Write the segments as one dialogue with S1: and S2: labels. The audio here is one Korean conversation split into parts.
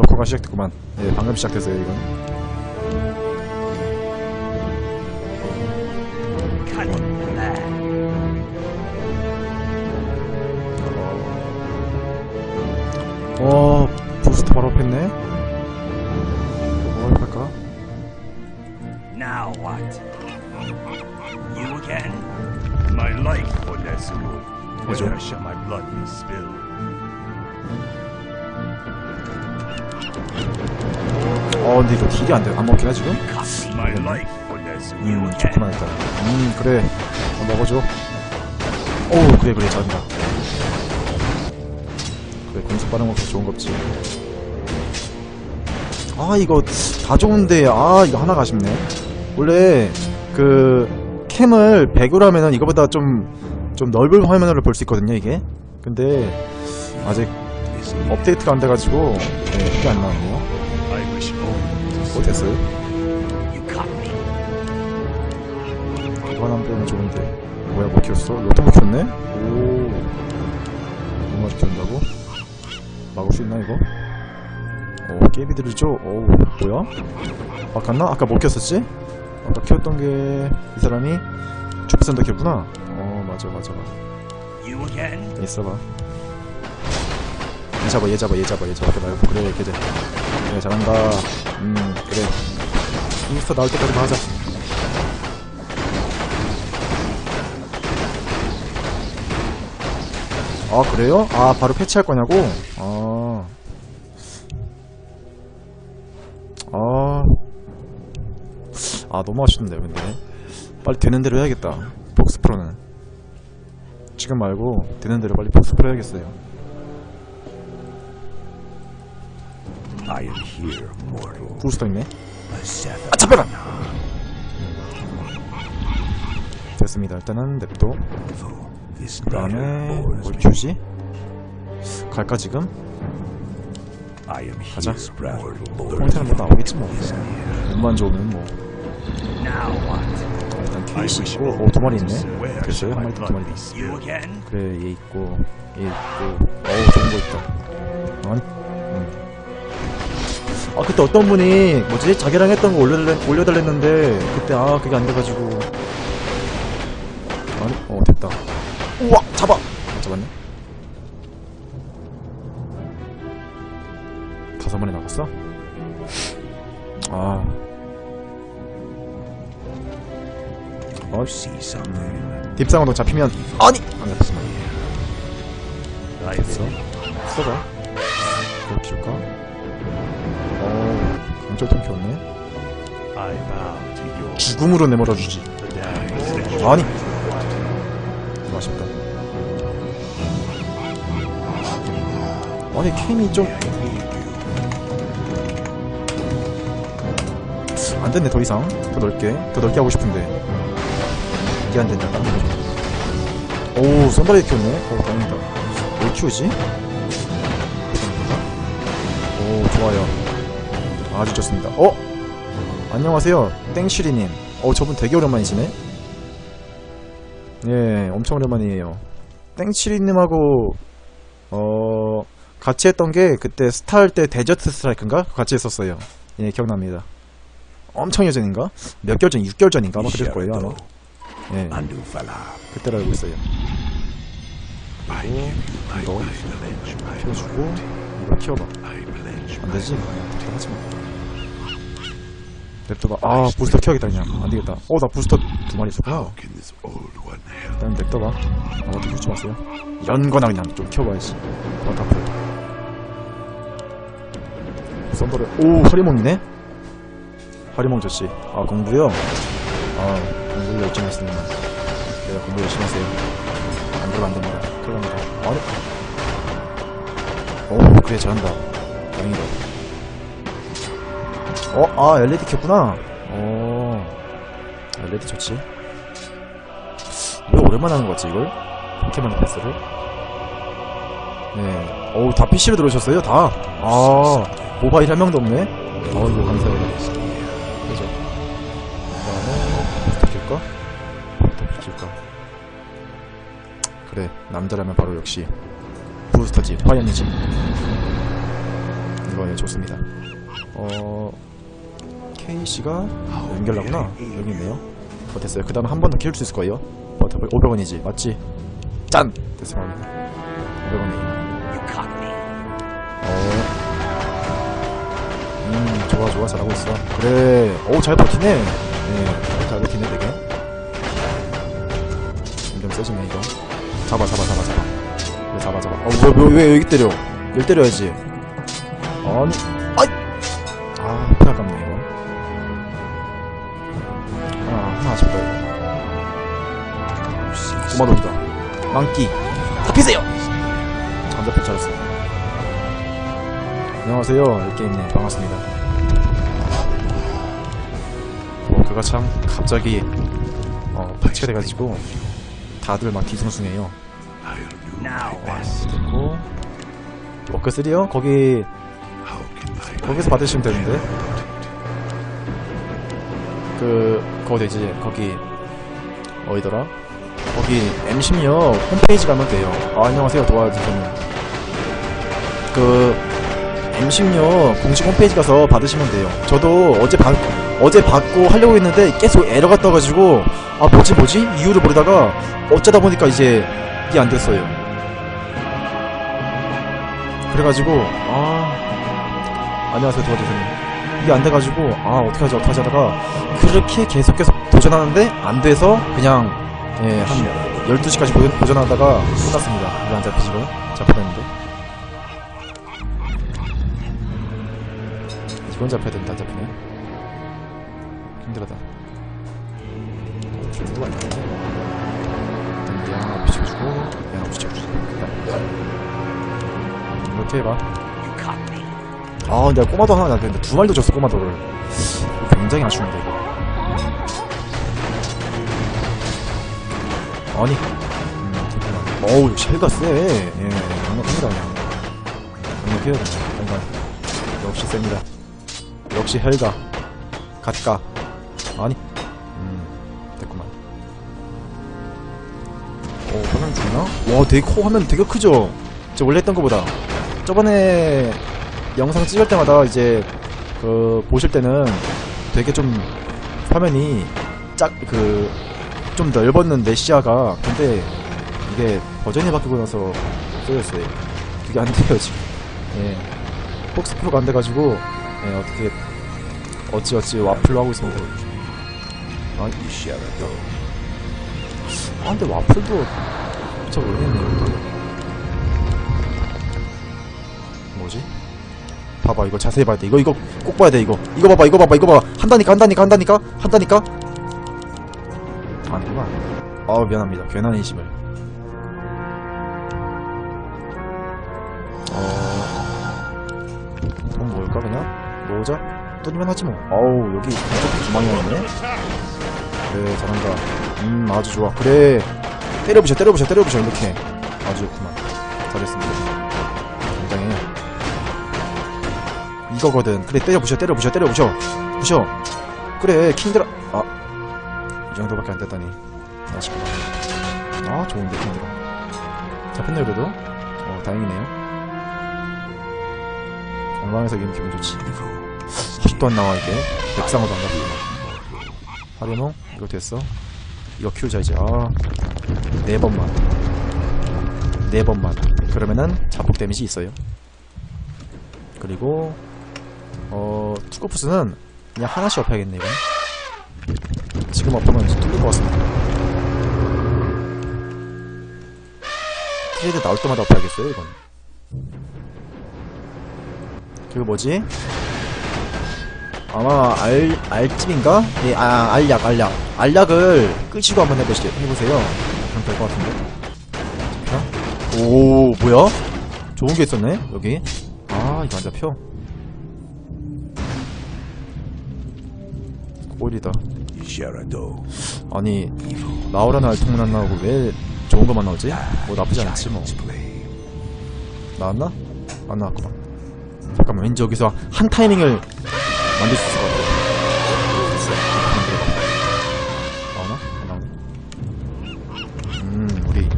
S1: 너커가 시작됐구만. 예, 방금 시작됐어요, 이건. 어, 부스터 바로 앞했네. 뭐 할까?
S2: Now what? You again? My life for Whether
S1: sir.
S2: shall my blood be spilled?
S1: 어, 근데 이거 딜이 안 돼. 안 지금?
S2: Life for Nesuru.
S1: 음. 좋구나, 일단. 음, 그래. 어, 먹어줘. 오, 그래, 그래, 잘한다. 그래, 공속 빠른 것도 좋은 겁지. 아, 이거 다 좋은데, 아, 이거 하나가 아쉽네. 원래, 그, 캠을 100으로 하면은 이거보다 좀, 좀 넓은 화면으로 볼 수 있거든요, 이게. 근데, 아직 업데이트가 안 돼가지고, 네, 이게 안 나왔네요.
S2: I wish only to
S1: 어,
S2: see
S1: 됐어요.
S2: you caught me.
S1: 그거 안 빼면 좋은데. 뭐야, 못 키웠어? 로또 못 키웠네? 오. 얼마 키운다고? 막을 수 있나, 이거? 오, 깨비들을 줘. 오, 뭐야? 바꿨나? 아까 못 키웠었지? 아까 키웠던 게, 이 사람이 주프센터 키웠구나? 어, 맞아, 맞아, 맞아. 있어봐. 얘 잡아, 얘 잡아, 얘 잡아, 얘 잡아. 그래 그래, 걔들. 그래, 잘한다. 음, 그래. 잉스터 나올 때까지만 하자. 아, 그래요? 아, 바로 패치할 거냐고? 아. 아. 아, 너무 아쉽네요, 근데. 빨리 되는 대로 해야겠다. 폭스 프로는. 지금 말고 되는 대로 빨리 폭스 프로 해야겠어요. 부스터 있네.
S2: A seven.
S1: 아, 잡혀라! 됐습니다. 일단은 냅둬. 그 다음에 뭘. 키우지? 갈까 지금?
S2: I am
S1: 가자. 포인트는 뭐 나오겠지 뭐. 운만 좋으면 뭐. 일단
S2: I
S1: 케이스 있고,
S2: only
S1: 오, 두 마리 있네. 됐어요? 한 마리 더, 두 마리
S2: again?
S1: 그래, 얘 있고, 얘 있고. 어우, 좋은 거 있다. 아니, 음. 아, 그때 어떤 분이, 뭐지? 자기랑 했던 거 올려달래, 올려달랬는데, 그때, 아, 그게 안 돼가지고. 아니, 어, 됐다. 우와! 잡아! 아, 잡았네. 다섯 마리 나갔어? 아. 어,
S2: See something.
S1: 딥상으로 잡히면, 아니! 안 잡혔어.
S2: I
S1: 됐어. 써봐. 뭐 키울까?
S2: Bow to your
S1: 죽음으로 내몰아주지. 아니! 아쉽다. 아니, 캠이 좀. 안 됐네, 더 이상. 더 넓게. 더 넓게 하고 싶은데. 이게 안 된다, 다른 거 좀. 오, 썬더레이 키웠네? 어, 다행이다. 뭘 키우지? 오, 좋아요. 아주 좋습니다. 어? 안녕하세요. 땡슈리님. 어, 저분 되게 오랜만이시네? 예, 엄청 오랜만이에요. 땡슈리님하고, 어, 같이 했던 게 그때 스타 할 때 데저트 스트라이크인가? 같이 했었어요. 예, 기억납니다. 엄청 예전인가? 몇 개월 전, 6개월 전인가? 아마 그랬을 거예요, 아마. 예. 그때로 알고 있어요.
S2: My
S1: 키워주고, 이거 키워봐. 안 되지? 하지 마. 냅둬봐. 아, 부스터 키워야겠다, 그냥. 안 되겠다. 어, 나 부스터 두 마리 있었구나. 일단 냅둬봐. 아무것도 키우지 마세요. 이런 거나 그냥 좀 키워봐야지. 버터풀. 썬더를, 오, 허리몽이네? 허리몽 좋지. 아, 공부요? 아, 공부를 열심히 했으면. 내가 공부 열심히 하세요. 안 그러면 안 됩니다. 큰일 납니다. 아니. 오, 그래, 잘한다. 다행이다. 어, 아, LED 켰구나. 어, LED 좋지. 왜 오랜만에 하는 거 같지, 이걸? 포켓몬 패스를? 네. 어우, 다 PC로 들어오셨어요? 다? 아, 모바일 한 명도 없네? 어이구, 감사해요. 그죠? 그 다음에? 부스터 킬까? 그래, 남자라면 바로 역시, 부스터지, 파이어니지. 이거 좋아요 좋습니다 어 K씨가 연결하구나 여기 있네요 어 됐어요 그 다음에 한번 더 키울 수 있을 거예요 어 500원이지 맞지? 짠! 됐어 500원이에요
S2: You caught me.
S1: 어. 음, 좋아, 좋아, 잘하고 있어. 그래. 오, 잘 버티네. 네, 잘 버티네, 되게. 점점 세지네, 이거. 잡아, 잡아, 잡아, 잡아. 그래, 잡아, 잡아. 어, 왜, 왜, 왜 여기 때려? 여기 때려야지. 아니, 5만원이다. 망기. 잡히세요! 안 잡혀 잘했어 안녕하세요 일게임님. 반갑습니다. 워크가 참 갑자기 어, 파치가 돼가지고 다들 막 뒤숭숭해요. 그리고. 워크3요? 거기 거기서 받으시면 되는데. 그... 거기 되지. 거기 어디더라? 거기 M16 홈페이지 가면 돼요. 아, 안녕하세요, 도와주세요. 그 M16 공식 홈페이지 가서 받으시면 돼요. 저도 어제 받 어제 받고 하려고 했는데 계속 에러가 떠가지고 아 뭐지 뭐지 이유를 모르다가 어쩌다 보니까 이제 이게 안 됐어요. 그래가지고 아 안녕하세요 도와주세요. 이게 안 돼가지고 아 어떻게 하지 어떻게 하지 하다가 그렇게 계속해서 도전하는데 안 돼서 그냥 예, 한 12시까지 도전하다가 끝났습니다. 왜안 잡히지고 잡혀냈는데? 이건 잡혀야 된다 안 잡히네. 힘들하다. 중도가 있네 일단 얘 하나 붙여주고 얘 하나 붙여주고 이렇게 해봐. 아 내가 꼬마도 하나 낳았는데 두 마리도 줬어 꼬마도를 이거 굉장히 아쉬운데 이거 아니. 음, 잠깐만 어우 역시 헬가 쎄. 예, 강력합니다 그냥. 강력해요 정말. 역시 셉니다. 역시 헬가. 갓가. 아니. 음 됐구만. 어 화면 죽나? 와 되게 코 화면 되게 크죠? 저 원래 했던 거보다. 저번에 영상 찍을 때마다 이제 그 보실 때는 되게 좀 화면이 짝 그 좀 넓었는데 시야가. 근데 이게 버전이 바뀌고 나서 없어졌어요. 그게 안 돼요 지금. 예. 폭스 프로가 안 돼가지고 예 어떻게 어찌어찌 와플로 하고 있습니다. 아,
S2: shall go.
S1: 아 근데 와플도 저 모르겠네요 뭐지? 봐봐 이거 자세히 봐야 돼. 이거 이거 꼭 봐야 돼 이거. 이거 봐봐 이거 봐봐 이거 봐봐. 한다니까 한다니까 한다니까 한다니까 아우 미안합니다. 괜한 인심을. 어... 그럼 뭘까 그냥? 모으자? 뚫리면 하지 뭐. 어우 여기 주망이 있네. 그래 잘한다. 음 아주 좋아. 그래. 때려부셔 때려부셔 때려부셔 이렇게. 아주 좋구만. 잘했습니다. 굉장히. 이거거든. 그래 때려부셔 때려부셔 때려부셔. 부셔. 그래 킹드라 아 이 정도밖에 안 됐다니 아쉽구나 아 좋은데. 킹드라 잡혔네요 그래도? 어 다행이네요. 엉망에서 이기면 기분 좋지. 아직도 안 나와 이게. 백상어도 안 나와 하려노? 이거 됐어? 이거 키우자. 이제 아 네 번만. 네 번만. 그러면은 자폭 데미지 있어요. 그리고 어 투코프스는 그냥 하나씩 업해야겠네 이건. 지금 업하면 뚫릴 것 같습니다 트레이드 나올 때마다 업해야겠어요 이건 그리고 뭐지? 아마 알, 알찜인가? 예, 아, 알약, 알약. 알약을 끄시고 한번 해보시, 해보세요. 그럼 될 것 같은데. 잡혀? 오, 뭐야? 좋은 게 있었네, 여기. 아, 이거 안 잡혀. 꼴이다. 아니, 나오라는 알통은 안 나오고 왜 좋은 것만 나오지? 뭐 나쁘지 않지, 뭐. 나왔나? 안 나왔구만. 잠깐만, 왠지 여기서 한 타이밍을 만들 수 있을 것 같아. 나오나? 안 나오네? 음, 우리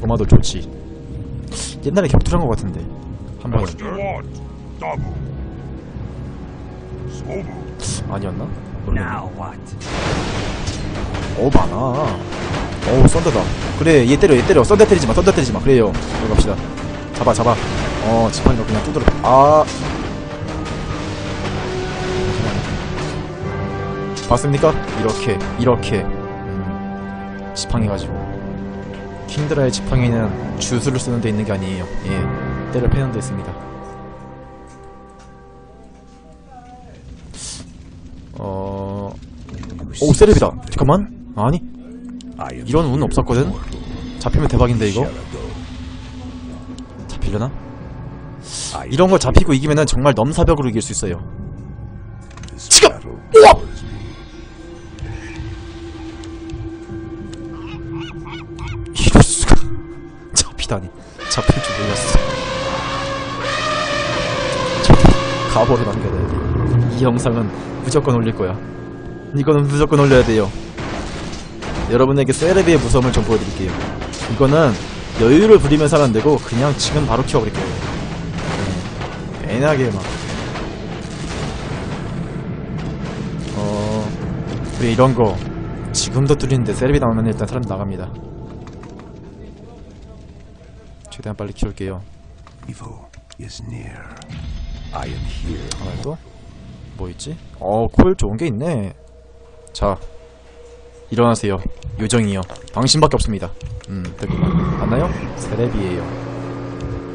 S1: 꼬마도 좋지. 옛날에 격투를 한것 같은데. 한 번은.
S2: What do you want? 더블. 소부.
S1: 아니었나? 모르겠네. 어 많아 어우 썬더다. 그래 얘 때려 얘 때려. 썬더 때리지마 썬더 때리지마. 그래요. 여기 갑시다. 잡아 잡아. 어 지팡이 너 그냥 두드려. 아. 봤습니까? 이렇게 이렇게. 음, 지팡이 가지고. 킨드라의 지팡이는 주술을 쓰는 데 있는 게 아니에요. 예 때려 패는 데 있습니다. 어... 오 세레비다. 잠깐만. 아니 이런 운 없었거든? 잡히면 대박인데 이거? 잡히려나? 이런 거 잡히고 이기면은 정말 넘사벽으로 이길 수 있어요 지금! 우와! 이럴 수가 잡히다니 잡힐 줄 몰랐어 가보를 남겨야 돼. 이 영상은 무조건 올릴 거야 이거는 무조건 올려야 돼요 여러분에게 세레비의 무서움을 좀 보여드릴게요 이거는 여유를 부리면서 하면 안 되고 그냥 지금 바로 키워버릴 거예요 네. 애나게 막 어... 그래 이런 거 지금도 뚫리는데 세레비 나오면 일단 사람 나갑니다 최대한 빨리 키울게요. 하나 또? 뭐 있지? 어, 콜 좋은 게 있네. 자, 일어나세요. 요정이요. 당신밖에 없습니다. 음, 됐구만. 봤나요? 세레비예요.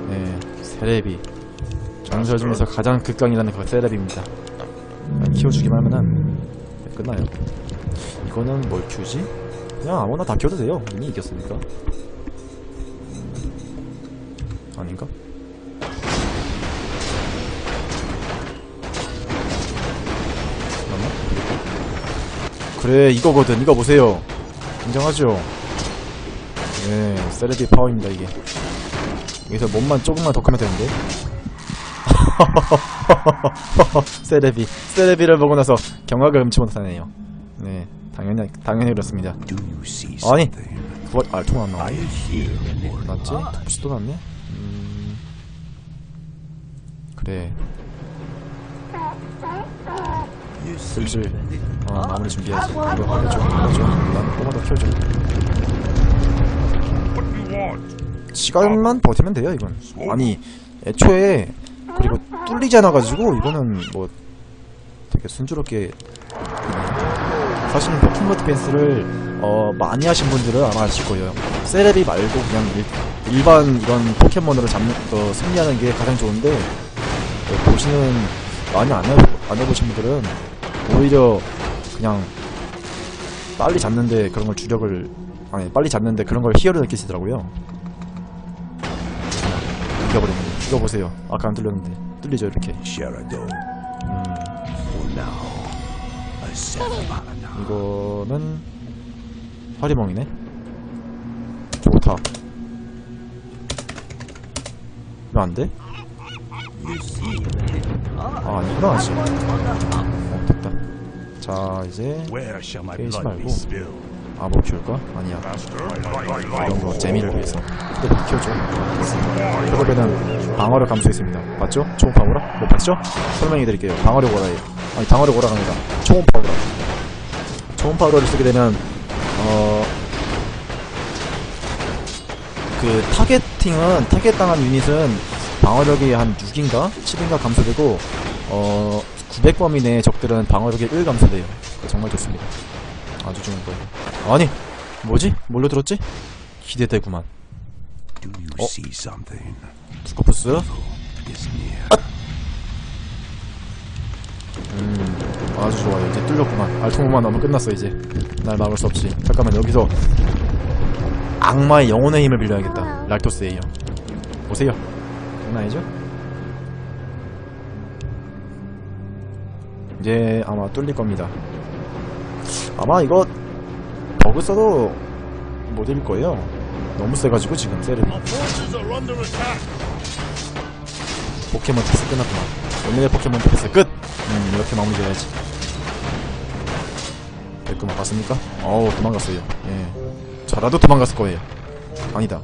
S1: 네, 세레비. 전설 중에서 가장 극강이라는 그 세레비입니다. 키워주기만 하면은 네, 끝나요. 이거는 뭘 키우지? 그냥 아무나 다 키워도 돼요. 이미 이겼으니까. 아닌가? 그래 이거거든 이거 보세요 인정하죠 네 세레비 파워입니다 이게 여기서 몸만 조금만 더 크면 되는데 세레비 세레비를 보고 나서 경악을 금치 못하네요 네 당연히 당연히 그렇습니다 아니.
S2: something?
S1: 그거 알통 안 나와. 맞지? 혹시 또 났네? 음... 그래 슬슬 어, 마무리 준비해야지. 이거 해줘. 해줘. 난
S2: you want.
S1: 시간만 버티면 돼요 이건. 아니 애초에 그리고 뚫리지 않아가지고 이거는 뭐 되게 순조롭게 사실 포켓몬 디펜스를 어, 많이 하신 분들은 아마 아실 거예요. 세레비 말고 그냥 일, 일반 이런 포켓몬으로 잡는 어, 승리하는 게 가장 좋은데 어, 보시는 많이 안, 해, 안 해보신 분들은 오히려 그냥 빨리 잡는데 그런 걸 주력을 아니 빨리 잡는데 그런 걸 희열을 느끼시더라고요. 이겨버리는 거 이거 보세요. 아까 안 뚫렸는데. 뚫리죠 이렇게. 음. 이거는 화리멍이네. 좋다. 왜 안돼? 아 아니구나 아직 어 됐다 자 이제
S2: be
S1: 말고. 아뭐 키울까? 아니야 이런 거 재미를 위해서 근데 못 키워줘 그러면은 방어력 감소했습니다 맞죠? 초음파워라? 뭐 봤죠? 설명해 드릴게요 방어력 오라예요 아니 방어력 오라가 아니라 초음파워라 초음파워를 쓰게 되면 어... 그 타겟팅은 타겟 당한 유닛은 방어력이 한 6인가 7인가 감소되고 어 900범 이내의 적들은 방어력이 1 감소돼요. 정말 좋습니다. 아주 좋은 거예요. 아니 뭐지? 뭘로 들었지? 기대되구만.
S2: Do you see something?
S1: 스코프스. 음 아주 좋아요. 이제 뚫렸구만. 알통만 넣으면 끝났어 이제. 날 막을 수 없지. 잠깐만 여기서 악마의 영혼의 힘을 빌려야겠다. 랄토스에이요 보세요. 장난 아니죠? 이제 아마 뚫릴 겁니다. 아마 이거 버그 써도 못 이길 거예요. 너무 세가지고 지금 세르비. 포켓몬 테스트 끝났구만. 오늘의 포켓몬 테스트 끝! 음 이렇게 마무리 줘야지. 됐구만 봤습니까? 어우 도망갔어요. 예. 저라도 도망갔을 거예요. 아니다.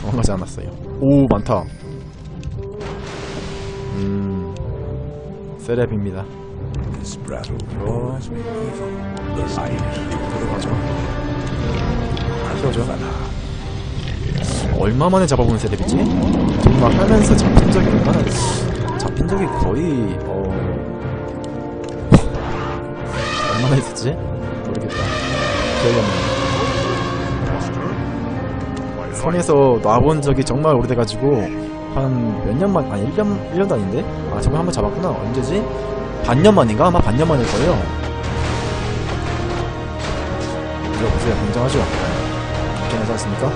S1: 도망가지 않았어요. 오 많다. 음 세레비입니다.
S2: This battle has been evil. The light
S1: 들어가죠. 키워줘. 얼마 만에 잡아본 세레비지? 정말 하면서 잡힌 적이 얼마나 잡힌 적이 거의 어 얼마나 있었지? 모르겠다. 기억이 안 나네. 성에서 놔본 적이 정말 오래돼가지고 한 몇 년 만, 아니 1년, 1년도 아닌데? 아 저번에 한번 잡았구나. 언제지? 반년 만인가? 아마 반년 만일 거예요. 이거 보세요. 굉장하죠? 굉장하지 않습니까?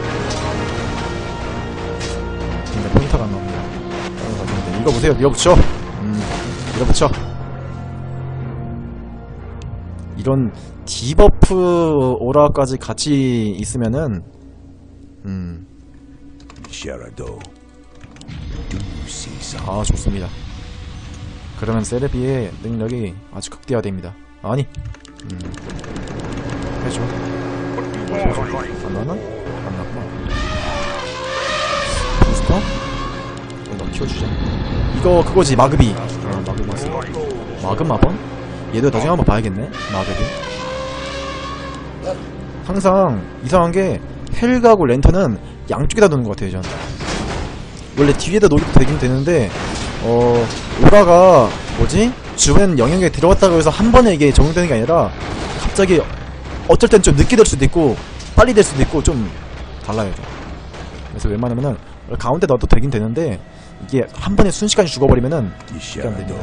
S1: 근데 포인터가 안 나옵니다. 이거 보세요. 밀어붙여. 음, 밀어붙여. 이런 디버프 오라까지 같이 있으면은, 음? 아, 좋습니다. 그러면 세레비의 능력이 아주 극대화됩니다. 아니, 음, 해줘. 안 나나? 안 나구나. 부스터? 이거 너 키워주자. 이거 그거지 마그비. 어, 마그비 있어. 마그 마번? 얘도 나중에 한번 봐야겠네. 마그비. 항상 이상한 게 헬가고 랜턴은 양쪽에다 놓는 것 같아요, 저는. 원래 뒤에다 놓어도 되긴 되는데 어 오라가 뭐지? 주변 영역에 들어갔다고 해서 한 번에 이게 적용되는 게 아니라 갑자기 어쩔 땐 좀 늦게 될 수도 있고 빨리 될 수도 있고 좀 달라요 좀. 그래서 웬만하면은 가운데 넣어도 되긴 되는데 이게 한 번에 순식간에 죽어버리면은 이게 안 됩니다.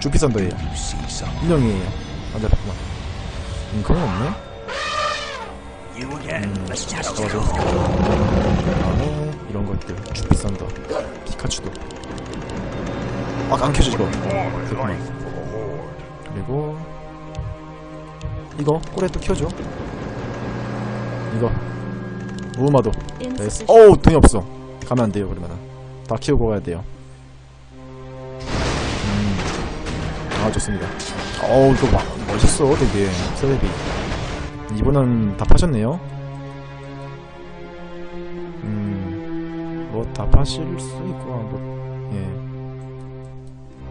S1: 주피선더예요? 인형이에요. 안 잡았구만 음 그런 거 없네?
S2: Let's just
S1: 잡아줘. 그 다음에 이런 것들 주피선더 피카츄도. 아안 켜져 이거. 됐구나 그리고 이거 꼬레 또 키워줘. 이거. 무마도. 됐어. 어우 돈이 없어. 가면 안 돼요 그러면은. 다 키우고 가야 돼요. 음 아 좋습니다. 어우 이거 막 멋있어 되게. 세레비. 이분은 다 파셨네요 파실 수 있고 뭐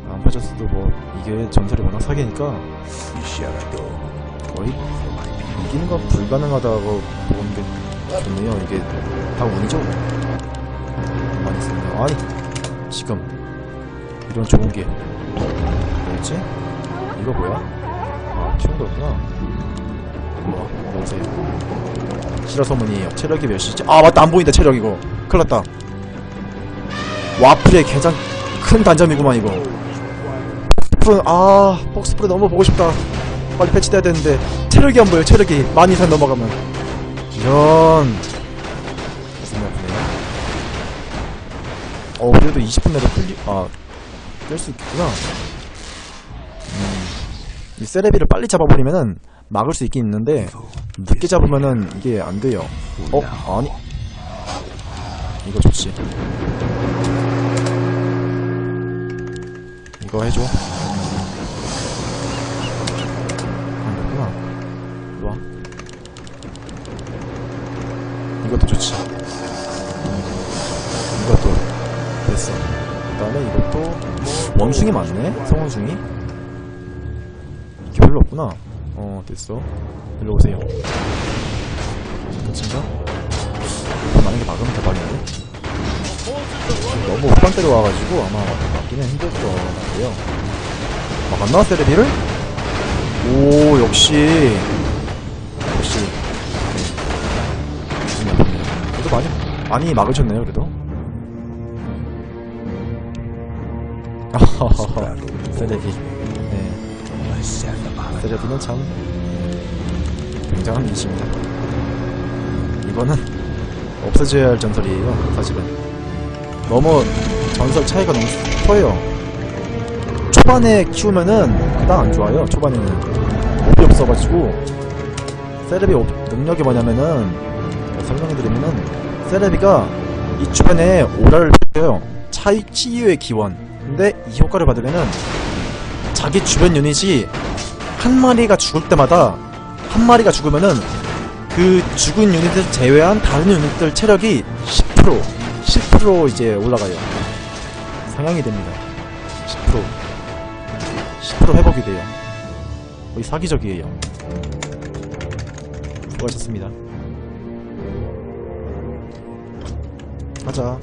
S1: 예안 파셨어도 뭐 이게 전설이 워낙 사기니까. 거의 이기는 건 불가능하다고 보는 게 좋네요. 이게 다 운이죠. 많이 쓰네요. 아니 지금 이런 좋은 게 뭐였지? 이거 뭐야? 아 튀운 거였구나. 뭐야? 뭐세요? 실화 소문이에요. 체력이 몇이지? 아 맞다 안 보인다 체력 이거. 큰일 났다. 와플의 가장? 큰 단점이구만 이거. 폭스프로 아 폭스프로 너무 보고 싶다. 빨리 패치돼야 되는데 체력이 안 보여 체력이. 만 이상 넘어가면. 이런. 가슴이 아프네요 어 그래도 20분 내로 끌리 아깰 수 있겠구나. 음 이 세레비를 빨리 잡아버리면은 막을 수 있긴 있는데 늦게 잡으면은 이게 안 돼요. 어 아니. 이거 좋지 이거 해줘 안 됐구나. 일로와. 이것도 좋지. 이것도 됐어. 그 다음에 이것도 원숭이 맞네? 성원숭이? 이게 별로 없구나. 어, 됐어. 일로 오세요. 끝인가? 이거 만약에 막으면 대박 너무 후반대로 와가지고 아마 막기는 힘들 것 같아요. 막 안 나왔어요, 레비를? 오 역시 역시 네. 그래도 많이 많이 막으셨네요 그래도 세레비 네. 세레비는 참 굉장한 이십니다 이거는 없어져야 할 전설이에요 사실은 너무 전설 차이가 너무 커요 초반에 키우면은 그닥 안 좋아요. 초반에는 몹이 없어가지고 세레비 업- 능력이 뭐냐면은 설명해드리면은 세레비가 이 주변에 오라를 펴요. 차이 치유의 기원. 근데 이 효과를 받으면은 자기 주변 유닛이 한 마리가 죽을 때마다 한 마리가 죽으면은 그 죽은 유닛을 제외한 다른 유닛들 체력이 10% 10% 이제 올라가요. 상향이 됩니다. 10% 10% 회복이 돼요. 거의 사기적이에요. 수고하셨습니다. 가자.